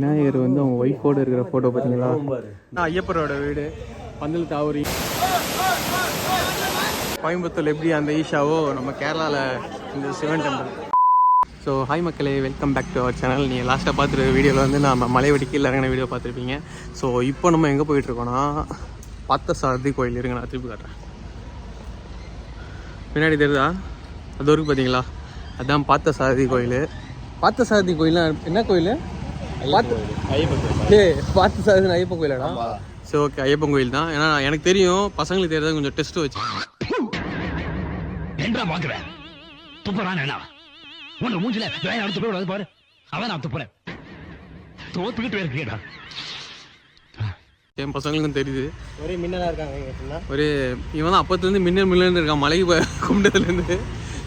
விநாயகர் வந்து அவங்க ஒய்ஃபோடு இருக்கிற ஃபோட்டோ பார்த்தீங்களா? ஐயப்பரோட வீடு. பந்தல் தாவரி கோயம்புத்தூர் எப்படி அந்த ஈஷாவோ நம்ம கேரளாவில் இந்த சிவன் டெம்பிள் ஸோ ஹாய் மக்களே welcome back to our channel நீங்கள் லாஸ்ட்டாக பார்த்துருக்க வீடியோவில் வந்து நம்ம மலை வெடிக்கல இறங்கின வீடியோ பார்த்துருப்பீங்க? ஸோ இப்போ நம்ம எங்கே போயிட்டுருக்கோன்னா பார்த்த சாரதி கோயில் இருங்க நான் திருப்பி காட்டுறேன். பின்னாடி தெரியுதா? அது வரைக்கும் பார்த்தீங்களா? அதான் பார்த்த சாரதி கோயில். பார்த்த சாரதி கோயில்னா என்ன கோயில்? பார்த்த ஏ பார்த்த ஐயப்பன் கோயிலாடா? சரி ஓகே ஐயப்பன் கோயில் தான். ஏன்னா எனக்கு தெரியும் பசங்களுக்கு தெரியாத கொஞ்சம் டெஸ்ட் வச்சு என்ன பாக்குற துப்புறான் என்ன? உன்னை மூஞ்சில வேலை அடுத்து போய் விடாது பாரு. அவன் நான் துப்புறேன். தோத்துக்கிட்டு இருக்கேடா என் பசங்களுக்கும் தெரியுது. ஒரே மின்னலா இருக்காங்க ஒரு இவன் தான் அப்பத்துலேருந்து மின்னல் மின்னல் இருக்கான். மலை கும்பிட்டதுலேருந்து.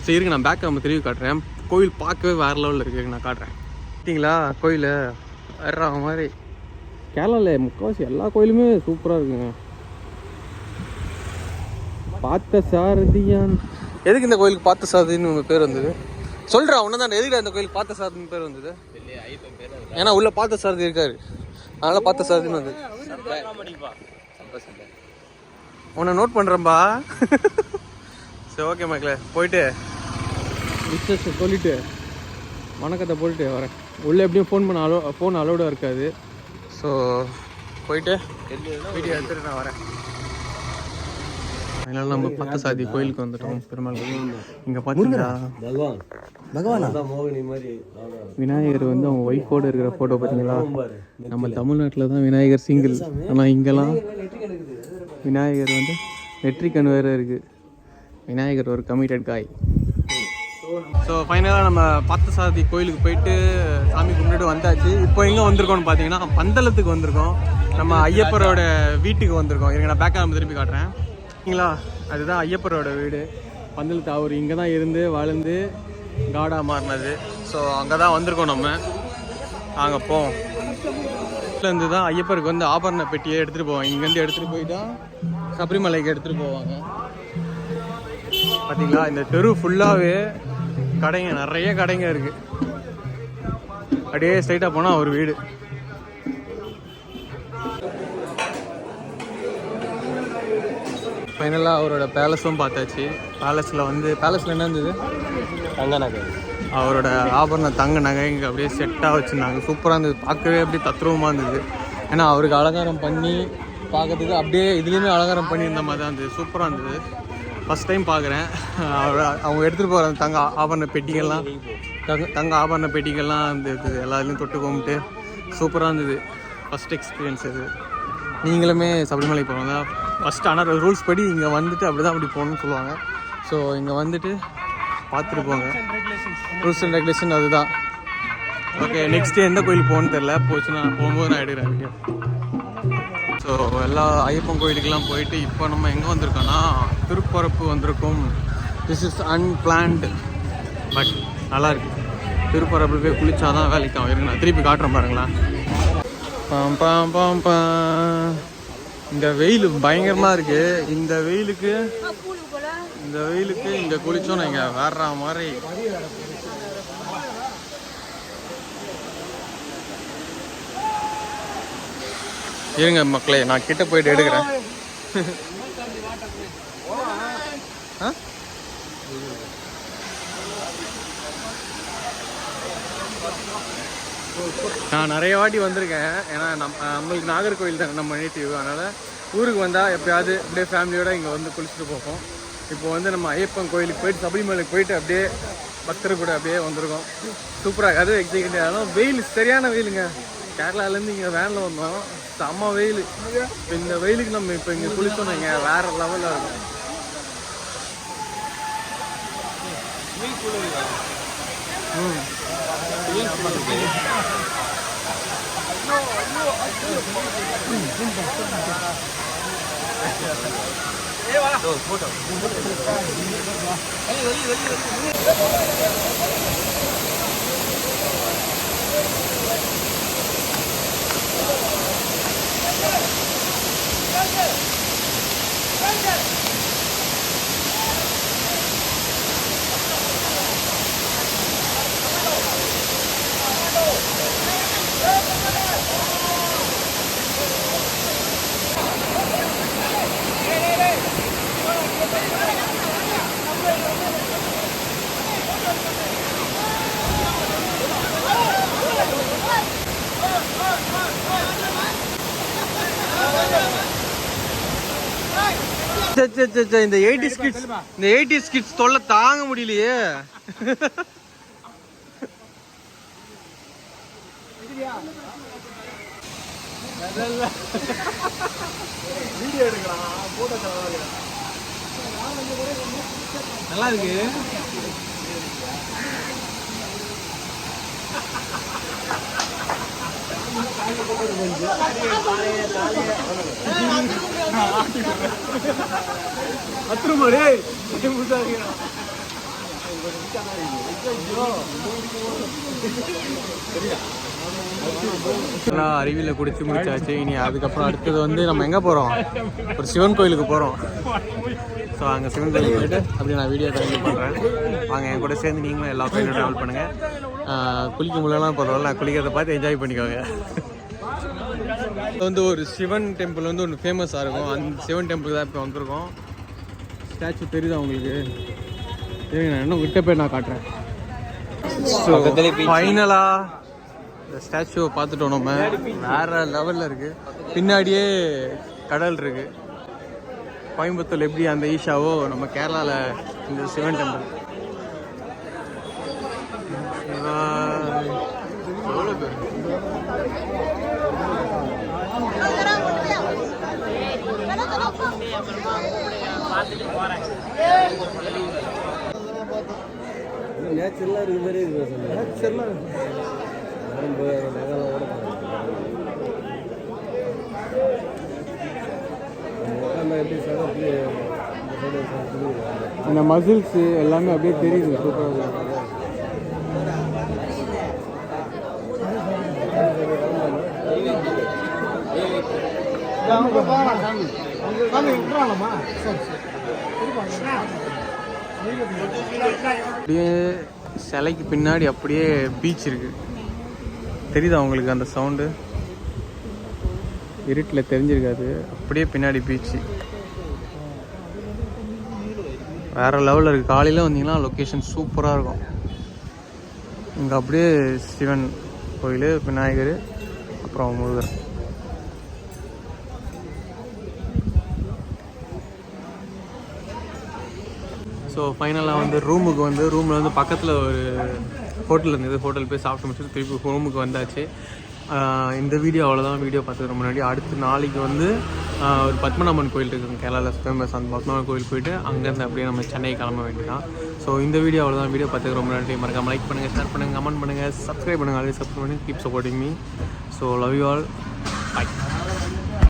சரி நான் பேக்கை நம்ம திரும்பி காட்டுறேன். கோவில் பார்க்கவே வேறு லெவலில் இருக்கு. நான் காட்டுறேன். பார்த்தீங்களா? கோயில். வேற மாதிரி. கேரளாவில் முக்கால்வாசி எல்லா கோயிலுமே சூப்பராக இருக்குங்க. பார்த்த சாரதியான். எதுக்கு இந்த கோயிலுக்கு பார்த்த சாரதின்னு உங்கள் பேர் வந்தது? சொல்கிறா உன்ன தான் எதுக்கு இந்த கோயிலுக்கு பார்த்த சாரதின்னு பேர் வந்தது? ஏன்னா உள்ள பார்த்த சாரதி இருக்காரு. அதனால பார்த்த சாரதின்னு வந்தது. உன்னை நோட் பண்ணுறேன்பா சரி ஓகே மக்களே போயிட்டு. விஷஸ் சொல்லிட்டு வணக்கத்தை போட்டுட்டு வரேன். உள்ளே எப்படியும் ஃபோன் பண்ண அலோ ஃபோன் அலோடாக இருக்காது. ஸோ போயிட்டு வீடியோ எடுத்துகிட்டு நான் வரேன். அதனால நம்ம பத்த சாதி கோயிலுக்கு வந்துட்டோம் பெருமாள் இங்கே பார்த்தீங்களா விநாயகர் வந்து அவங்க ஒய்ஃபோடு இருக்கிற ஃபோட்டோ பார்த்தீங்களா நம்ம தமிழ்நாட்டில் தான் விநாயகர் சிங்கிள் ஆனால் இங்கெல்லாம் விநாயகர் வந்து நெற்றிக்கண் வேறு இருக்குது விநாயகர் ஒரு கமிட்டட் காய் ஸோ ஃபைனலாக நம்ம பார்த்தசாரதி கோயிலுக்கு போயிட்டு சாமி கும்பிட்டு வந்தாச்சு. இப்போ எங்கே வந்திருக்கோம்னு பார்த்தீங்கன்னா பந்தளத்துக்கு வந்திருக்கோம். நம்ம ஐயப்பரோட வீட்டுக்கு வந்திருக்கோம். இருங்க நான் பேக்காக நம்ம திருப்பி காட்டுறேன். சரிங்களா அதுதான் ஐயப்பரோட வீடு. பந்தளத்து அவர் இங்கே தான் இருந்து வளர்ந்து காடாக மாறினது. ஸோ அங்கே தான் வந்திருக்கோம் நம்ம. அங்கே போவோம். இருந்து தான் ஐயப்பருக்கு வந்து ஆபரண பெட்டியை எடுத்துகிட்டு போவாங்க இங்கேருந்து எடுத்துகிட்டு போய் தான் சபரிமலைக்கு எடுத்துகிட்டு போவாங்க. பார்த்தீங்களா இந்த தெரு ஃபுல்லாகவே கடைங்க நிறைய கடைங்க இருக்குது அப்படியே ஸ்ட்ரைட்டாக போனால் ஒரு வீடு. ஃபைனலாக அவரோட பேலஸும் பார்த்தாச்சு. பேலஸில் வந்து பேலஸில் என்ன இருந்தது? தங்க நகை. அவரோட ஆபரண தங்க நகைங்க அப்படியே செட்டாக வச்சுருந்தாங்க. சூப்பராக இருந்தது. பார்க்கவே அப்படியே தத்ரூபமாக இருந்தது. ஏன்னா அவருக்கு அலங்காரம் பண்ணி பார்க்கறதுக்கு அப்படியே இதுலேயுமே அலங்காரம் பண்ணியிருந்த மாதிரி தான் இருந்தது சூப்பராக இருந்தது. ஃபஸ்ட் டைம் பார்க்குறேன். அவங்க எடுத்துகிட்டு போகிற தங்க ஆபரண பெட்டிகள்லாம் தங்க தங்க ஆபரண பெட்டிகள்லாம் இருந்தது எல்லாத்துலேயும் தொட்டு கும்பிட்டு சூப்பராக இருந்தது. ஃபஸ்ட் எக்ஸ்பீரியன்ஸ் இது. நீங்களுமே சபரிமலை போகிறவங்க ஃபஸ்ட் ஆனால் ரூல்ஸ் படி இங்கே வந்துட்டு அப்படி தான் அப்படி போகணும்னு சொல்லுவாங்க. ஸோ இங்கே வந்துட்டு பார்த்துட்டு போங்க. ரூல்ஸ் அண்ட் ரெகுலேஷன் அதுதான். ஓகே நெக்ஸ்ட் எந்த கோயில் போகணும்னு தெரில போச்சுன்னா போகும்போது நான் எடுக்கிறேன். வீடியோ ஸோ எல்லா ஐயப்பன் கோயிலுக்கெல்லாம் போயிட்டு இப்போ நம்ம எங்கே வந்திருக்கோன்னா திருப்பரப்பு வந்திருக்கோம். திஸ் இஸ் அன்பிளான்டு பட் நல்லா இருக்கு. திருப்பரப்பு போய் குளிச்சாதான் வேலைக்கு ஆகும். இருக்கு நான் திருப்பி காட்டுறேன் பாருங்களேன். பாம் பாம் பாம் இந்த வெயில் பயங்கரமாக இருக்கு. இந்த வெயிலுக்கு இந்த வெயிலுக்கு இங்கே குளிச்சோம் இங்கே வேற மாதிரி. இருங்க மக்களே நான் கிட்ட போயிட்டு எடுக்கிறேன். ஆ? நான் நிறைய வாட்டி வந்திருக்கேன். ஏன்னா நம் நம்மளுக்கு நாகர்கோவில் தானே நம்ம நேட்டிவ் அதனால் ஊருக்கு வந்தால் எப்பயாவது அப்படியே ஃபேமிலியோட இங்கே வந்து குளிச்சுட்டு போவோம். இப்போ வந்து நம்ம ஐயப்பன் கோயிலுக்கு போயிட்டு சபரிமலைக்கு போயிட்டு அப்படியே பக்தர் கூட அப்படியே வந்திருக்கோம். சூப்பராக அதுவும் எக்ஸைட் ஆனாலும் வெயில் சரியான வெயிலுங்க. கேரளாலேருந்து இங்கே வேனில் வந்தோம். செம்ம வெயில். இப்போ இந்த வெயிலுக்கு நம்ம இப்போ இங்கே குளிச்சோம் இங்கே வேறு லெவலில் இருக்கும். ஃபோட்டோ இந்த எயிட்டி கிட்ஸ் இந்த எயிட்டி கிட்ஸ் தொல்லை தாங்க முடியலையே. நல்லா இருக்கு. எல்லாம் அருவியில் குடிச்சு முடிச்சாச்சு. இனி அதுக்கப்புறம் அடுத்தது வந்து நம்ம எங்கே போகிறோம் ஒரு சிவன் கோயிலுக்கு போகிறோம் ஸோ அங்கே சிவன் கோயிலுக்கு போயிட்டு அப்படி நான் வீடியோ கண்டினியூ பண்ணுறேன் வாங்க என் கூட சேர்ந்து நீங்களும் எல்லா கோயிலும் ட்ராவல் பண்ணுங்கள் குளிக்க முடியலாம் பரவாயில்ல. நான் குளிக்கிறத பார்த்து என்ஜாய் பண்ணிக்கோங்க. வந்து ஒரு சிவன் டெம்பிள் வந்து ஒன்று ஃபேமஸாக இருக்கும். அந்த சிவன் டெம்பிள் தான் இப்போ வந்திருக்கோம். ஸ்டாச்சு தெரியுதா உங்களுக்கு? சரி நான் இன்னும் விட்ட போய் நான் காட்டுறேன். ஃபைனலாக இந்த ஸ்டாச்சுவை பார்த்துட்டோம் நம்ம. வேறு லெவலில் இருக்குது பின்னாடியே கடல் இருக்குது கோயம்புத்தூர் எப்படி அந்த ஈஷாவோ நம்ம கேரளாவில் இந்த சிவன் டெம்பிள் நேச்சுரலாக இருக்கிற மாதிரி இருக்கு நேச்சுரலாக நம்ம நகரோட உட்காந்து எப்படி சடப்பு இந்த சைடு அந்த மசில்ஸ் எல்லாமே அப்படியே தெரியுது சூப்பராக அப்படியே சிலைக்கு பின்னாடி அப்படியே பீச் இருக்குது தெரியுதா உங்களுக்கு அந்த சவுண்டு இருட்டில் தெரிஞ்சிருக்காது. அப்படியே பின்னாடி பீச்சு வேறு லெவலில் இருக்குது காலையில் வந்தீங்கன்னா லொக்கேஷன் சூப்பராக இருக்கும். இங்கே அப்படியே சிவன் கோயில் விநாயகர் அப்புறம் முருகன். ஸோ ஃபைனலாக வந்து ரூமுக்கு வந்து ரூமில் வந்து பக்கத்தில் ஒரு ஹோட்டல் இருந்தது. ஹோட்டல் போய் சாப்பிட்டு முடிச்சுட்டு திருப்பி ரூமுக்கு வந்தாச்சு. இந்த வீடியோ அவ்வளோதான் வீடியோ பார்த்துக்கிற முன்னாடி அடுத்து நாளைக்கு வந்து ஒரு பத்மநாபன் கோயில் இருக்குது கேரளாவில் ஃபேமஸ் அந்த பத்மநாபன் கோயில் போயிட்டு அங்கேருந்து அப்படியே நம்ம சென்னை கிளம்ப வேண்டியதான் ஸோ இந்த வீடியோ அவ்வளோதான் வீடியோ பார்த்துக்கிற முன்னாடி மறக்காம லைக் பண்ணுங்கள் ஷேர் பண்ணுங்கள் கமெண்ட் பண்ணுங்கள் சப்ஸ்கிரைப் பண்ணுங்கள் அதே சப்ஸ்கிரைப் பண்ணி keep supporting me so love you all bye